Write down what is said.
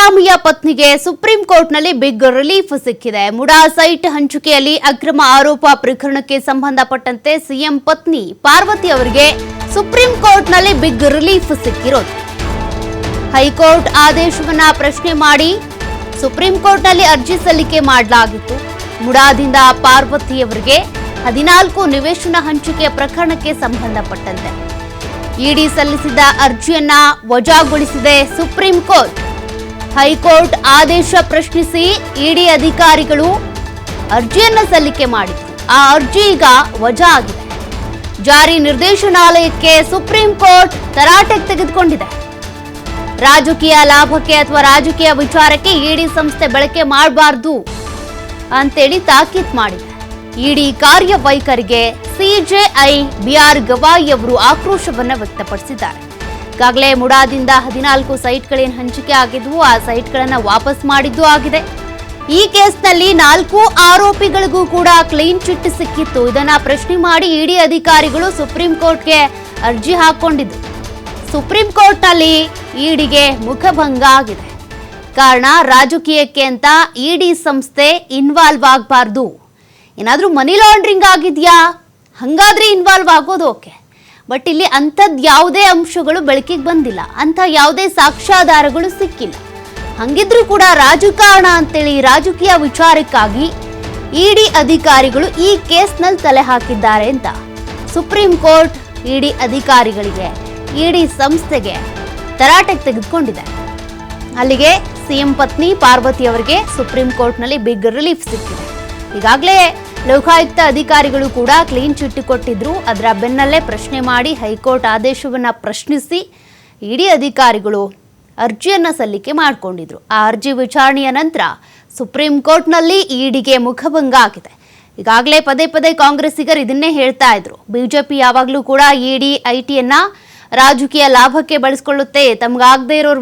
ಸಿದ್ದರಾಮಯ್ಯ ಪತ್ನಿಗೆ ಸುಪ್ರೀಂ ಕೋರ್ಟ್ನಲ್ಲಿ big relief ಸಿಕ್ಕಿದೆ. ಮುಡಾ ಸೈಟ್ ಹಂಚಿಕೆಯಲ್ಲಿ ಅಕ್ರಮ ಆರೋಪ ಪ್ರಕರಣಕ್ಕೆ ಸಂಬಂಧಪಟ್ಟಂತೆ ಸಿಎಂ ಪತ್ನಿ ಪಾರ್ವತಿ ಅವರಿಗೆ ಸುಪ್ರೀಂ ಕೋರ್ಟ್ನಲ್ಲಿ ಬಿಗ್ ರಿಲೀಫ್ ಸಿಕ್ಕಿರೋದು. ಹೈಕೋರ್ಟ್ ಆದೇಶವನ್ನ ಪ್ರಶ್ನೆ ಮಾಡಿ ಸುಪ್ರೀಂ ಕೋರ್ಟ್ನಲ್ಲಿ ಅರ್ಜಿ ಸಲ್ಲಿಕೆ ಮಾಡಲಾಗಿತ್ತು. ಮುಡಾದಿಂದ ಪಾರ್ವತಿಯವರಿಗೆ ಹದಿನಾಲ್ಕು ನಿವೇಶನ ಹಂಚಿಕೆ ಪ್ರಕರಣಕ್ಕೆ ಸಂಬಂಧಪಟ್ಟಂತೆ. ಇಡಿ ಸಲ್ಲಿಸಿದ ಅರ್ಜಿಯನ್ನ ವಜಾಗೊಳಿಸಿದೆ ಸುಪ್ರೀಂ ಕೋರ್ಟ್. ಹೈಕೋರ್ಟ್ ಆದೇಶ ಪ್ರಶ್ನಿಸಿ ಇಡಿ ಅಧಿಕಾರಿಗಳು ಅರ್ಜಿಯನ್ನು ಸಲ್ಲಿಕೆ ಮಾಡಿದ್ರು. ಆ ಅರ್ಜಿ ಈಗ ವಜಾ ಆಗಿದೆ. ಜಾರಿ ನಿರ್ದೇಶನಾಲಯಕ್ಕೆ ಸುಪ್ರೀಂ ಕೋರ್ಟ್ ತರಾಟೆಗೆ ತೆಗೆದುಕೊಂಡಿದೆ. ರಾಜಕೀಯ ಲಾಭಕ್ಕೆ ಅಥವಾ ರಾಜಕೀಯ ವಿಚಾರಕ್ಕೆ ಇಡಿ ಸಂಸ್ಥೆ ಬಳಕೆ ಮಾಡಬಾರ್ದು ಅಂತೇಳಿ ತಾಕೀತ್ ಮಾಡಿದೆ. ಇಡಿ ಕಾರ್ಯವೈಖರಿಗೆ ಸಿಜೆಐ ಬಿಆರ್ ಗವಾಯಿ ಅವರು ಆಕ್ರೋಶವನ್ನು ವ್ಯಕ್ತಪಡಿಸಿದ್ದಾರೆ. ಈಗಾಗಲೇ ಮುಡಾದಿಂದ ಹದಿನಾಲ್ಕು ಸೈಟ್ಗಳೇನು ಹಂಚಿಕೆ ಆಗಿದ್ವು, ಆ ಸೈಟ್ಗಳನ್ನು ವಾಪಸ್ ಮಾಡಿದ್ದು ಆಗಿದೆ. ಈ ಕೇಸ್ನಲ್ಲಿ ನಾಲ್ಕು ಆರೋಪಿಗಳಿಗೂ ಕೂಡ ಕ್ಲೀನ್ ಚಿಟ್ ಸಿಕ್ಕಿತ್ತು. ಇದನ್ನ ಪ್ರಶ್ನೆ ಮಾಡಿ ಇಡಿ ಅಧಿಕಾರಿಗಳು ಸುಪ್ರೀಂ ಕೋರ್ಟ್ಗೆ ಅರ್ಜಿ ಹಾಕೊಂಡಿದ್ದು ಸುಪ್ರೀಂ ಕೋರ್ಟ್ನಲ್ಲಿ ಇಡಿಗೆ ಮುಖಭಂಗ ಆಗಿದೆ. ಕಾರಣ, ರಾಜಕೀಯಕ್ಕೆ ಅಂತ ಇಡಿ ಸಂಸ್ಥೆ ಇನ್ವಾಲ್ವ್ ಆಗಬಾರ್ದು. ಏನಾದರೂ ಮನಿ ಲಾಂಡ್ರಿಂಗ್ ಆಗಿದೆಯಾ? ಹಂಗಾದ್ರೆ ಇನ್ವಾಲ್ವ್ ಆಗೋದು ಓಕೆ. ಬಟ್ ಇಲ್ಲಿ ಅಂಥದ್ ಯಾವುದೇ ಅಂಶಗಳು ಬೆಳಕಿಗೆ ಬಂದಿಲ್ಲ. ಅಂಥ ಯಾವುದೇ ಸಾಕ್ಷ್ಯಾಧಾರಗಳು ಸಿಕ್ಕಿಲ್ಲ. ಹಂಗಿದ್ರೂ ಕೂಡ ರಾಜಕಾರಣ ಅಂತೇಳಿ ರಾಜಕೀಯ ವಿಚಾರಕ್ಕಾಗಿ ಇಡಿ ಅಧಿಕಾರಿಗಳು ಈ ಕೇಸ್ನಲ್ಲಿ ತಲೆ ಹಾಕಿದ್ದಾರೆ ಅಂತ. ಸುಪ್ರೀಂ ಕೋರ್ಟ್ ಇಡಿ ಅಧಿಕಾರಿಗಳಿಗೆ, ಇಡಿ ಸಂಸ್ಥೆಗೆ ತರಾಟೆಗೆ ತೆಗೆದುಕೊಂಡಿದೆ. ಅಲ್ಲಿಗೆ ಸಿಎಂ ಪತ್ನಿ ಪಾರ್ವತಿ ಅವರಿಗೆ ಸುಪ್ರೀಂ ಕೋರ್ಟ್ನಲ್ಲಿ ಬಿಗ್ ರಿಲೀಫ್ ಸಿಕ್ಕಿದೆ. ಈಗಾಗಲೇ ಲೋಕಾಯುಕ್ತ ಅಧಿಕಾರಿಗಳು ಕೂಡ ಕ್ಲೀನ್ ಚಿಟ್ ಕೊಟ್ಟಿದ್ರು. ಅದರ ಬೆನ್ನಲ್ಲೇ ಪ್ರಶ್ನೆ ಮಾಡಿ ಹೈಕೋರ್ಟ್ ಆದೇಶವನ್ನ ಪ್ರಶ್ನಿಸಿ ಇಡಿ ಅಧಿಕಾರಿಗಳು ಅರ್ಜಿಯನ್ನ ಸಲ್ಲಿಕೆ ಮಾಡಿಕೊಂಡಿದ್ರು. ಆ ಅರ್ಜಿ ವಿಚಾರಣೆಯ ನಂತರ ಸುಪ್ರೀಂ ಕೋರ್ಟ್ನಲ್ಲಿ ಇಡಿಗೆ ಮುಖಭಂಗ ಆಗಿದೆ. ಈಗಾಗಲೇ ಪದೇ ಪದೇ ಕಾಂಗ್ರೆಸ್ಸಿಗರು ಇದನ್ನೇ ಹೇಳ್ತಾ ಇದ್ರು. ಬಿಜೆಪಿ ಯಾವಾಗಲೂ ಕೂಡ ಇಡಿ ಐಟಿಯನ್ನು ರಾಜಕೀಯ ಲಾಭಕ್ಕೆ ಬಳಸ್ಕೊಳ್ಳುತ್ತೆ. ತಮಗಾಗದೇ ಇರೋರ್